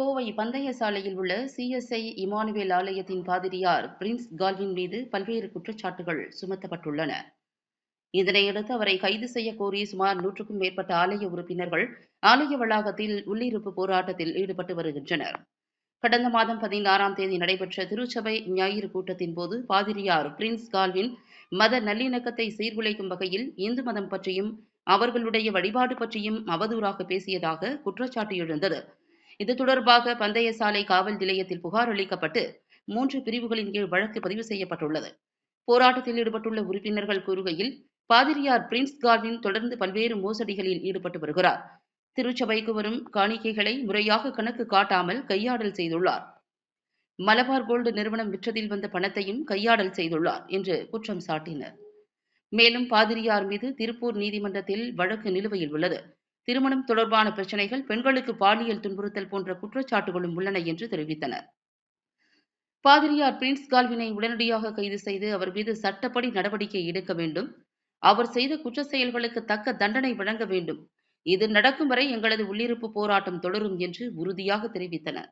கோவை பந்தய சாலையில் உள்ள சிஎஸ்ஐ இமானுவேல் ஆலயத்தின் பாதிரியார் பிரின்ஸ் கால்வின் மீது பல்வேறு குற்றச்சாட்டுகள் சுமத்தப்பட்டுள்ளன. இதனையடுத்து அவரை கைது செய்ய கோரி சுமார் நூற்றுக்கும் மேற்பட்ட ஆலய உறுப்பினர்கள் ஆலய வளாகத்தில் உள்ளிருப்பு போராட்டத்தில் ஈடுபட்டு வருகின்றனர். கடந்த மாதம் பதினாறாம் தேதி நடைபெற்ற திருச்சபை ஞாயிறு கூட்டத்தின் போது பாதிரியார் பிரின்ஸ் கால்வின் மத நல்லிணக்கத்தை சீர்குலைக்கும் வகையில் இந்து மதம் பற்றியும் அவர்களுடைய வழிபாடு பற்றியும் அவதூறாக பேசியதாக குற்றச்சாட்டு எழுந்தது. இது தொடர்பாக பந்தய சாலை காவல் நிலையத்தில் புகார் அளிக்கப்பட்டு மூன்று பிரிவுகளின் கீழ் வழக்கு பதிவு செய்யப்பட்டுள்ளது. போராட்டத்தில் ஈடுபட்டுள்ள உறுப்பினர்கள் கூறுகையில் பாதிரியார் பிரின்ஸ் கார்வின் தொடர்ந்து பல்வேறு மோசடிகளில் ஈடுபட்டு வருகிறார். திருச்சபைக்கு வரும் காணிக்கைகளை முறையாக கணக்கு காட்டாமல் கையாடல் செய்துள்ளார். மலபார் கோல்டு நிறுவனம் விற்றதில் வந்த பணத்தையும் கையாடல் செய்துள்ளார் என்று குற்றம் சாட்டினர். மேலும் பாதிரியார் மீது திருப்பூர் நீதிமன்றத்தில் வழக்கு நிலுவையில் உள்ளது. திருமணம் தொடர்பான பிரச்சனைகள் பெண்களுக்கு பாலியல் துன்புறுத்தல் போன்ற குற்றச்சாட்டுகளும் உள்ளன என்று தெரிவித்தனர். பாதிரியார் பிரின்ஸ் கால்வினை உடனடியாக கைது செய்து அவர் மீது சட்டப்படி நடவடிக்கை எடுக்க வேண்டும். அவர் செய்த குற்ற செயல்களுக்கு தக்க தண்டனை வழங்க வேண்டும். இது நடக்கும் வரை எங்களது உள்ளிருப்பு போராட்டம் தொடரும் என்று உறுதியாக தெரிவித்தனர்.